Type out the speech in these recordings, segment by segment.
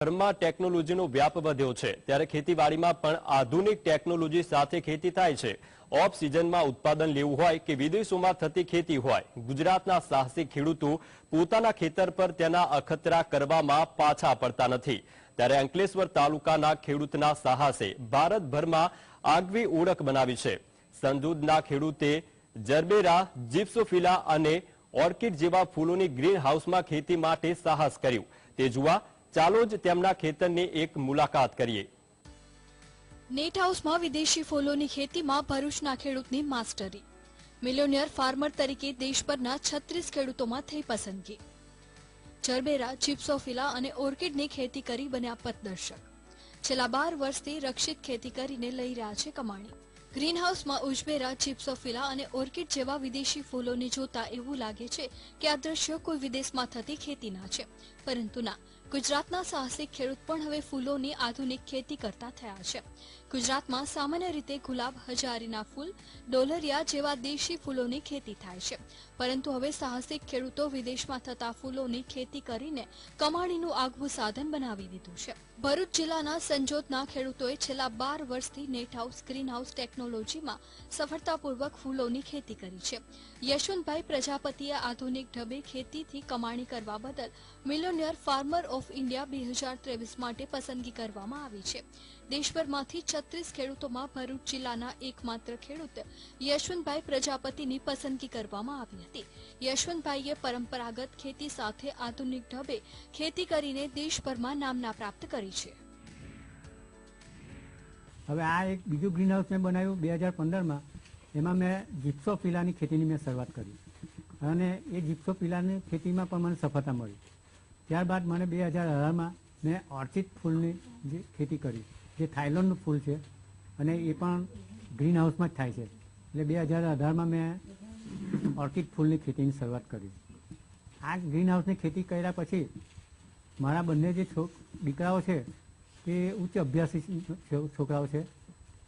ઘરમાં ટેકનોલોજીનો વ્યાપ વધ્યો છે, ત્યારે ખેતીવાડીમાં પણ આધુનિક ટેકનોલોજી સાથે ખેતી થાય છે. ઓફ સિઝનમાં ઉત્પાદન લેવું હોય કે વિદેશોમાં થતી ખેતી હોય, ગુજરાતના સાહસિક ખેડૂતો પોતાના ખેતર પર તેના અખતરા કરવામાં પાછા પડતા નથી. ત્યારે અંકલેશ્વર તાલુકાના ખેડૂતના સાહસે ભારતભરમાં આગવી ઓળખ બનાવી છે. સંજોદના ખેડૂતે જરબેરા, જીપ્સોફિલા અને ઓર્કિડ જેવા ફૂલોની ગ્રીન હાઉસમાં ખેતી માટે સાહસ કર્યું. તે જોવા ચાલો જ તેમના ખેતરની એક મુલાકાત કરીએ. નેટ હાઉસમાં વિદેશી ફૂલોની ખેતીમાં ભરૂચના ખેડૂતની માસ્ટરી. મિલિયોનિયર ફાર્મર તરીકે દેશભરના છત્રીસ ખેડૂતોમાં થઈ પસંદગી. જરબેરા, ચિપ્સોફિલા અને ઓર્કિડની ખેતી કરી બન્યા પથદર્શક છેલ્લા બાર વર્ષથી રક્ષિત ખેતી કરીને લઈ રહ્યા છે કમાણી. ગ્રીનહાઉસમાં ઉજબેરા ચિપ્સોફિલા અને ઓર્કિડ જેવા વિદેશી ફૂલોને જોતા એવું લાગે છે કે આ દ્રશ્યો કોઈ વિદેશમાં થતી ખેતીના છે. પરંતુ ના, ગુજરાતના સાહસિક ખેડૂત પણ હવે ફૂલોની આધુનિક ખેતી કરતા થયા છે. ગુજરાતમાં સામાન્ય રીતે ગુલાબ, હજારીના ફૂલ, ડોલરિયા જેવા દેશી ફૂલોની ખેતી થાય છે. પરંતુ હવે સાહસિક ખેડૂતો વિદેશમાં થતા ફૂલોની ખેતી કરીને કમાણીનું આગવું સાધન બનાવી દીધું છે. ભરૂચ જિલ્લાના સંજોતના ખેડૂતોએ છેલ્લા બાર વર્ષથી નેટ હાઉસ, ગ્રીન હાઉસ ટેકનોલોજીમાં સફળતાપૂર્વક ફૂલોની ખેતી કરી છે. યશવંતભાઈ પ્રજાપતિએ આધુનિક ઢબે ખેતીથી કમાણી કરવા બદલ મિલિયોનિયર ફાર્મર ઓફ ઇન્ડિયા બે હજાર ત્રેવીસ માટે પસંદગી કરવામાં આવી છે. દેશભરમાંથી છત્રીસ ખેડૂતોમાં ભરૂચ જિલ્લાના એકમાત્ર ખેડૂત યશવંતભાઈ પ્રજાપતિની પસંદગી કરવામાં આવી હતી. યશવંતભાઈએ પરંપરાગત ખેતી સાથે આધુનિક ઢબે ખેતી કરીને દેશભરમાં નામના પ્રાપ્ત કરી છે. હવે આ એક બીજું ગ્રીન હાઉસ મેં બનાવ્યું બે હજાર પંદરમાં. એમાં મેં જીપ્સોફિલાની ખેતીની મેં શરૂઆત કરી. અને એ જીપ્સો પીલાની ખેતીમાં પણ મને સફળતા મળી. ત્યારબાદ મને બે હજાર અઢારમાં મેં ઓર્ચિડ ફૂલની જે ખેતી કરી. જે થાઇલેન્ડનું ફૂલ છે અને એ પણ ગ્રીન હાઉસમાં જ થાય છે. એટલે બે હજાર અઢારમાં મેં ઓર્કિડ ફૂલની ખેતીની શરૂઆત કરી. આ ગ્રીન હાઉસની ખેતી કર્યા પછી મારા બંને જે છોક દીકરાઓ છે તે ઉચ્ચ અભ્યાસી છોકરાઓ છે,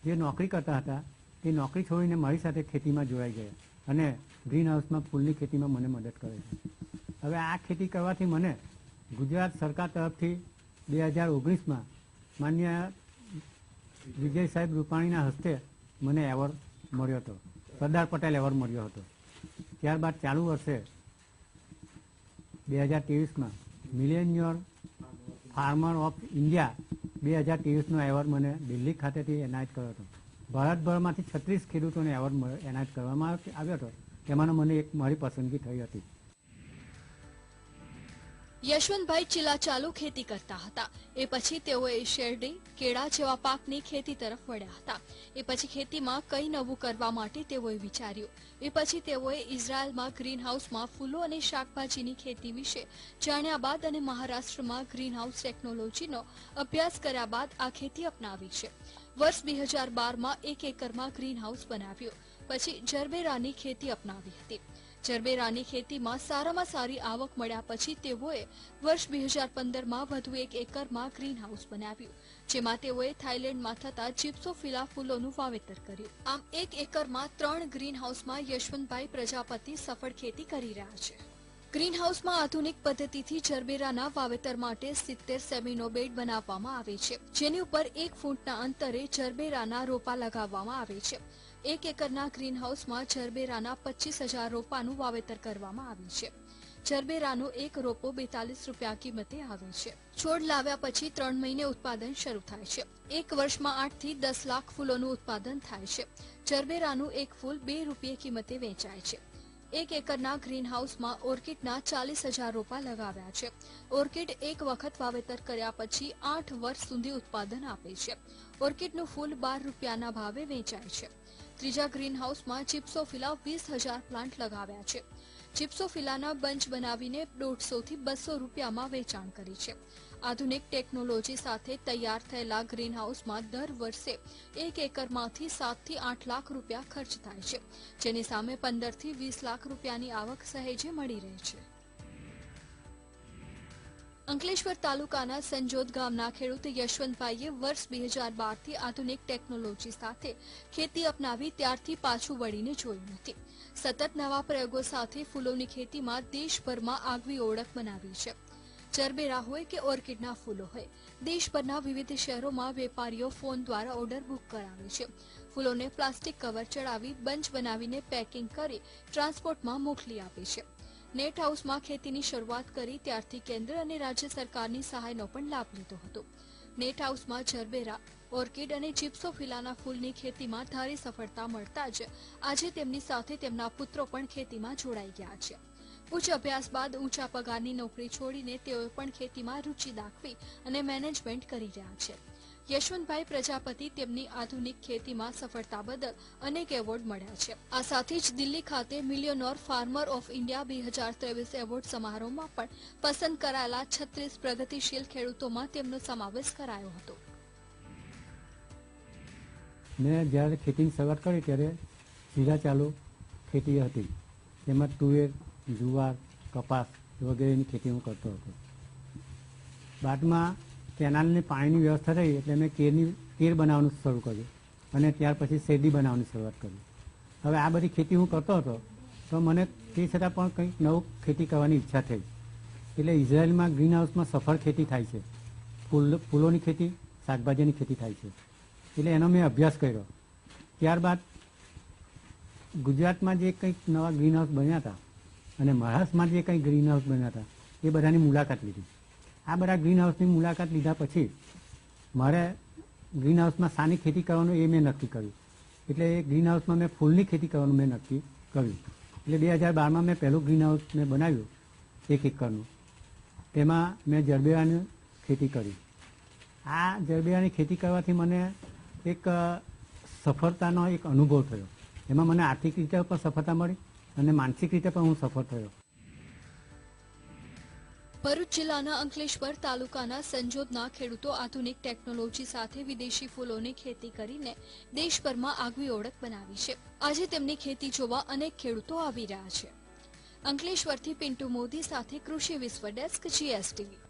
જે નોકરી કરતા હતા તે નોકરી છોડીને મારી સાથે ખેતીમાં જોડાઈ ગયા અને ગ્રીન હાઉસમાં ફૂલની ખેતીમાં મને મદદ કરે છે. હવે આ ખેતી કરવાથી મને ગુજરાત સરકાર તરફથી બે હજાર ઓગણીસમાં માન્ય વિજય સાહેબ રૂપાણીના હસ્તે મને એવોર્ડ મળ્યો હતો. સરદાર પટેલ એવોર્ડ મળ્યો હતો. ત્યારબાદ ચાલુ વર્ષે બે હજાર ત્રેવીસમાં મિલેનિયર ફાર્મર ઓફ ઇન્ડિયા બે હજાર ત્રેવીસનો એવોર્ડ મને દિલ્હી ખાતેથી એનાયત કર્યો હતો. ભારતભરમાંથી છત્રીસ ખેડૂતોને એવોર્ડ એનાયત કરવામાં આવ્યો હતો. તેમાંનો મને એક મારી પસંદગી થઈ હતી. યશવંતભાઈ ચિલાચાલુ ખેતી કરતા હતા. એ પછી તેઓએ શેરડી, કેળા જેવા પાકની ખેતી તરફ વળ્યા હતા. એ પછી ખેતીમાં કઈ નવું કરવા માટે તેઓએ વિચાર્યું. એ પછી તેઓએ ઇઝરાયલમાં ગ્રીન હાઉસમાં ફૂલો અને શાકભાજીની ખેતી વિશે જાણ્યા બાદ અને મહારાષ્ટ્રમાં ગ્રીન હાઉસ ટેકનોલોજીનો અભ્યાસ કર્યા બાદ આ ખેતી અપનાવી છે. વર્ષ બે હજાર બારમાં એક એકરમાં ગ્રીન હાઉસ બનાવ્યું. પછી જરબેરાની ખેતી અપનાવી હતી. જરબેરાની ખેતીમાં સારામાં સારી આવક મળ્યા પછી તેઓએ વર્ષ બે હજાર પંદરમાં વધુ એક એકરમાં ગ્રીન હાઉસ બનાવ્યું, જેમાં તેઓએ થાઇલેન્ડમાં થતા જીપ્સોફિલા ફૂલોનું વાવેતર કર્યું. આમ એક એકરમાં ત્રણ ગ્રીન હાઉસમાં યશવંતભાઈ પ્રજાપતિ સફળ ખેતી કરી રહ્યા છે. ગ્રીન હાઉસમાં આધુનિક પદ્ધતિથી જરબેરાના વાવેતર માટે સિત્તેર સેમીનો બેડ બનાવવામાં આવે છે. જેની ઉપર એક ફૂટના અંતરે જરબેરાના રોપા લગાવવામાં આવે છે. એક એકરના ગ્રીન હાઉસમાં જરબેરાના પચીસ હજાર રોપાનું વાવેતર કરવામાં આવ્યું છે. જરબેરાનો એક રોપો બેતાલીસ રૂપિયા કિંમતે આવે છે. છોડ લાવ્યા પછી ત્રણ મહિને ઉત્પાદન શરૂ થાય છે. એક વર્ષમાં આઠથી દસ લાખ ફૂલોનું ઉત્પાદન થાય છે. જરબેરાનું એક ફૂલ બે રૂપિયે કિંમતે વેચાય છે. એક એકરના ગ્રીનહાઉસમાં ઓર્કિડના ચાલીસ હજાર રોપા લગાવ્યા છે. ઓર્કિડ એક વખત વાવેતર કર્યા પછી આઠ વર્ષ સુધી ઉત્પાદન આપે છે. ઓર્કિડનું ફૂલ બાર રૂપિયાના ભાવે વેચાય છે. ત્રીજા ગ્રીનહાઉસમાં ચિપ્સોફિલા વીસ હજાર પ્લાન્ટ લગાવ્યા છે. ચિપ્સોફિલાના બંચ બનાવીને દોઢસો થી બસો રૂપિયામાં વેચાણ કરી છે. આધુનિક ટેકનોલોજી સાથે તૈયાર થયેલા ગ્રીનહાઉસમાં દર વર્ષે એક એકરમાંથી સાતથી આઠ લાખ રૂપિયા ખર્ચ થાય છે, જેની સામે પંદરથી વીસ લાખ રૂપિયાની આવક સહેજે મળી રહે છે. અંકલેશ્વર તાલુકાના સંજોદ ગામના ખેડૂત યશવંતભાઈએ વર્ષ બે હજાર બારથી આધુનિક ટેકનોલોજી સાથે ખેતી અપનાવી ત્યારથી પાછું વળીને જોયું નથી. સતત નવા પ્રયોગો સાથે ફૂલોની ખેતીમાં દેશભરમાં આગવી ઓળખ બનાવી છે. જરબેરા હોય કે ઓર્કિડના ફૂલો હોય. દેશભરના વિવિધ શહેરોમાં વેપારીઓ ફોન દ્વારા ઓર્ડર બુક કરાવે છે. ફૂલોને પ્લાસ્ટિક કવર ચડાવી બંચ બનાવીને પેકિંગ કરી ટ્રાન્સપોર્ટમાં મોકલી આપે છે. નેટ હાઉસમાં ખેતીની શરૂઆત કરી ત્યારથી કેન્દ્ર અને રાજ્ય સરકારની સહાયનો પણ લાભ લીધો હતો. નેટ હાઉસમાં જરબેરા ઓર્કિડ અને જીપ્સોફિલાના ફૂલની ખેતીમાં ધારી સફળતા મળતા જ આજે તેમની સાથે તેમના પુત્રો પણ ખેતીમાં જોડાઈ ગયા છે. ઉચ્ચ અભ્યાસ બાદ ઊંચા પગારની નોકરી છોડીને તેઓએ પણ ખેતીમાં રુચિ દાખવી અને મેનેજમેન્ટ કરી રહ્યા છે. યશવંતભાઈ પ્રજાપતિ તેમની આધુનિક ખેતીમાં સફળતા બદલ અનેક એવોર્ડ મળ્યા છે. આ સાથે જ દિલ્હી ખાતે મિલિયોનોર ફાર્મર ઓફ ઇન્ડિયા બે હજાર ત્રેવીસ એવોર્ડ સમારોહમાં પણ પસંદ કરાયેલા છત્રીસ પ્રગતિશીલ ખેડૂતોમાં તેમનો સમાવેશ કરાયો હતો. મેં જ્યારે ખેતીની શરૂઆત કરી ત્યારે સીધા ચાલુ ખેતી હતી. તેમાં તુવેર જુવાર, કપાસ વગેરેની ખેતી હું કરતો હતો. બાદમાં કેનાલની પાણીની વ્યવસ્થા થઈ એટલે મેં કેરની, કેર બનાવવાનું શરૂ કર્યું અને ત્યાર પછી શેરડી બનાવવાની શરૂઆત કરી. હવે આ બધી ખેતી હું કરતો હતો, તો મને તે છતાં પણ કંઈક નવું ખેતી કરવાની ઈચ્છા થઈ. એટલે ઇઝરાયલમાં ગ્રીન હાઉસમાં સફળ ખેતી થાય છે. ફૂલ, ફૂલોની ખેતી, શાકભાજીની ખેતી થાય છે. એટલે એનો મેં અભ્યાસ કર્યો. ત્યારબાદ ગુજરાતમાં જે કંઈક નવા ગ્રીન હાઉસ બન્યા હતા અને મહારાષ્ટ્રમાં જે કંઈ ગ્રીન હાઉસ બન્યા હતા, એ બધાની મુલાકાત લીધી. આ બધા ગ્રીન હાઉસની મુલાકાત લીધા પછી મારે ગ્રીન હાઉસમાં શાની ખેતી કરવાનું એ મેં નક્કી કર્યું. એટલે એ ગ્રીન હાઉસમાં મેં ફૂલની ખેતી કરવાનું મેં નક્કી કર્યું. એટલે બે હજાર બારમાં મેં પહેલું ગ્રીન હાઉસ મેં બનાવ્યું, એક એકરનું. તેમાં મેં જરબેરાની ખેતી કરી. આ જરબેરાની ખેતી કરવાથી મને એક સફળતાનો એક અનુભવ થયો. એમાં મને આર્થિક રીતે પણ સફળતા મળી. અને માનસિક રીતે પણ હું સફળ થયો. ભરૂચ જિલ્લાના અંકલેશ્વર તાલુકાના સંજોદના ખેડૂતો આધુનિક ટેકનોલોજી સાથે વિદેશી ફૂલોની ખેતી કરીને દેશભરમાં આગવી ઓળખ બનાવી છે. આજે તેમની ખેતી જોવા અનેક ખેડૂતો આવી રહ્યા છે. અંકલેશ્વરથી પિન્ટુ મોદી સાથે કૃષિ વિશ્વ ડેસ્ક જીએસટીવી.